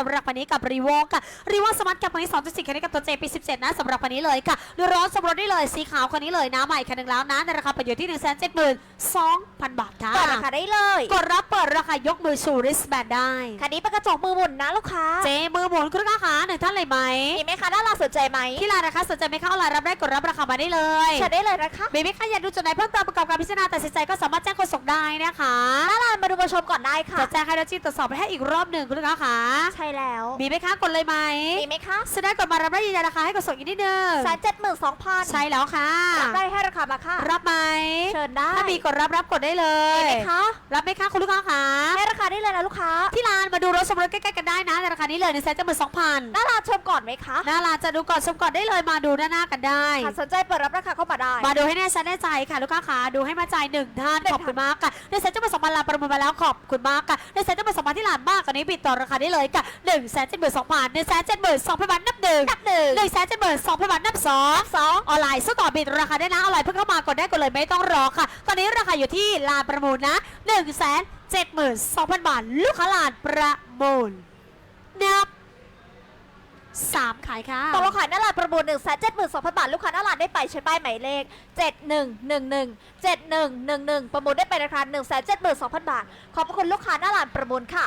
สำหรับวันนี้กับรีโวค่ะรีโวสมาร์ทกับวันนี้2.4คันนี้กับตัว JP 17 นะสำหรับวันนี้เลยค่ะดูร้อนสำรถได้เลยสีขาวคันนี้เลยนะใหม่คันหนึ่งแล้วนะในราคาประโยชน์ที่1 7 2 0 0 0 บาทค่ะเปิดราคาได้เลย กดรับเปิดราคายกมือชูริสแบนได้ คันนี้เป็นกระจกมือหมุนนะลูกค้า เจมือหมุนคุณลูกค้าคะหนึ่งท่านเลยไหมมีไหมคะด้านล่างสนใจไหมที่ร้านนะคะสนใจไหมคะออนไลน์รับได้กดรับราคามาได้เลยเชิญได้เลยนะคะมีไหมคะอยากดูจุดไหนเพิ่มเติมประกอบการพิจารณาตัดสินใจก็สามารถแจ้งคนส่งได้นะคะด้านล่าง มาดูมาชมก่อนได้ค่ะจะแจ้งให้เราจีตรวจสอบไปให้อีกรอบหนึ่งคุณลูกค้าคะใช่แล้วมีไหมคะกดเลยไหมมีไหมคะแสดงกดมารับได้ยืนยันราคาให้กดส่งอีกนิดนึงแสนเจ็ดหมื่นสองพันใช่แล้วค่ะรับได้ให้ราคามาค่ะรับไหมเชิญได้ถ้ามีกดรับรับกดได้เลมียไหมคะรับไหมคะคุณลูกค้าคะให้ราคาได้เลยนะลูกค้าที่ร้านมาดูรถสมรสใกล้ๆกันได้นะในราคานี้เลยในแสนจะหมื่นสองพันด้านล่างชมก่อนไหมคะหน้าร้านจะดูก่อนชมก่อนได้เลยมาดูหน้าหน้ากันได้ค่ะสนใจเปิดรับราคาเข้ามาได้ มาดูให้แน่ชัดแน่ใจค่ะลูกค้าคะดูให้มาใจหนึ่งท่านหนึ่งขอบคุณมากค่ะในแสนจะมาสองพัน ลานประมูลมาแล้วขอบคุณมากค่ะในแสนจะมาสองพันที่ร้านมากกว่านี้ปิดต่อราคาได้เลยค่ะหนึ่งแสนเจ็ดหมื่นสองพันหนึ่งแสนเจ็ดหมื่นสองพันบาทนับหนึ่งนับหนึ่งหนึ่งแสนเจ็ดหมื่นสองพันบาทนับสองสองออนไลน์สู้ต่อบิดราคาได้นะออนไลน์เพิ่งเข้ามากดได้กดเลยไม่ต้องรอค่ะ ตอนนี้ราคาอยู่ที่ลานประมูลนะ1นึ่งแสนเจ็ดหมื่นสองพันบาทลูกค้าลานประมูล 3 ขายค่ะตกลงขายหน้าลานประมูล1นึ่งแสนเจ็ดหมื่นสองพันบาท ลูกค้าหน้าลานได้ไปใช้ป้ายหมายเลข 7111 7111 ประมูลได้ไปราคา1นึ่งแสนเจ็ดหมื่นสองพันบาท ขอบพระคุณลูกค้าหน้าลานประมูลค่ะ